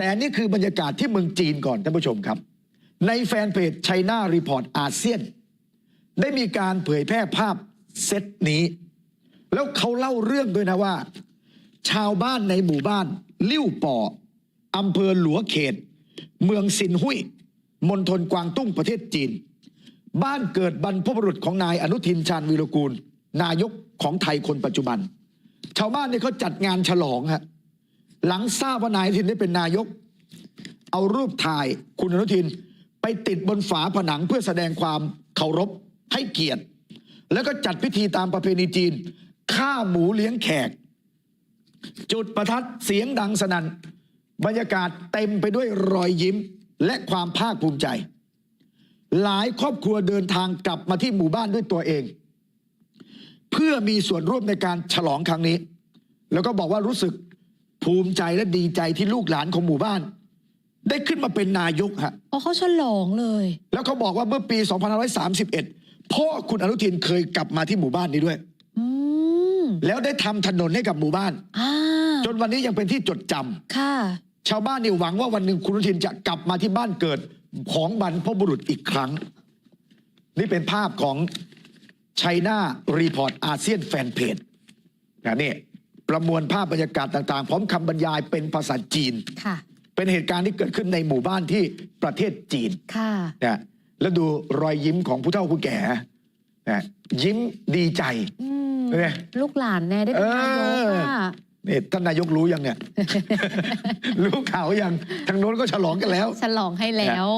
แต่นี่คือบรรยากาศที่เมืองจีนก่อนท่านผู้ชมครับ ในแฟนเพจไชน่ารีพอร์ตอาเซียนได้มีการเผยแพร่ภาพเซตนี้ แล้วเขาเล่าเรื่องด้วยนะว่า ชาวบ้านในหมู่บ้าน ลิ่วป่ออำเภอหลัวเขต เมืองซินหุยมณฑลกวางตุ้งประเทศจีน บ้านเกิดบรรพบุรุษของนายอนุทินชาญวีรกูล นายกของไทยคนปัจจุบัน ชาวบ้านเนี่ยเขาจัดงานฉลองฮะ หลังทราบว่านายอนุทินได้เป็นนายก เอารูปถ่ายคุณอนุทินไปติดบนฝาผนังเพื่อแสดงความเคารพให้เกียรติ แล้วก็จัดพิธีตามประเพณีจีนฆ่าหมูเลี้ยงแขก จุดประทัดเสียงดังสนั่นบรรยากาศเต็มไปด้วยรอยยิ้มและความภาคภูมิใจ หลายครอบครัวเดินทางกลับมาที่หมู่บ้านด้วยตัวเอง เพื่อมีส่วนร่วมในการฉลองครั้งนี้ แล้วก็บอกว่ารู้สึก ภูมิใจและดีใจที่ลูกหลานของหมู่บ้าน ได้ขึ้นมาเป็นนายกฮะอ๋อเขาฉลองเลย แล้วเขาบอกว่าเมื่อปี 2531 พ่อคุณอนุทินเคยกลับมาที่หมู่บ้านนี้ด้วย อืมแล้วได้ทำถนนให้กับหมู่บ้าน อ่าจนวันนี้ยังเป็นที่จดจำค่ะ ชาวบ้านนี่หวังว่าวันหนึ่งคุณอนุทินจะกลับมาที่บ้านเกิดของบรรพบุรุษอีกครั้ง นี่เป็นภาพของไชน่ารีพอร์ตอาเซียนแฟนเพจนะนี่ ประมวลภาพบรรยากาศต่างๆ พร้อมคำบรรยายเป็นภาษาจีน ค่ะ เป็นเหตุการณ์ที่เกิดขึ้นในหมู่บ้านที่ประเทศจีนค่ะ นะแล้วดูรอยยิ้มของผู้เฒ่าผู้แก่นะยิ้มดีใจ อืม เป็นไงลูกหลานแน่ได้เป็นนายกเอออะ นี่ท่านนายกรู้ยังเนี่ย รู้ข่าวยังทางโน้นก็ฉลองกันแล้ว ฉลองให้แล้ว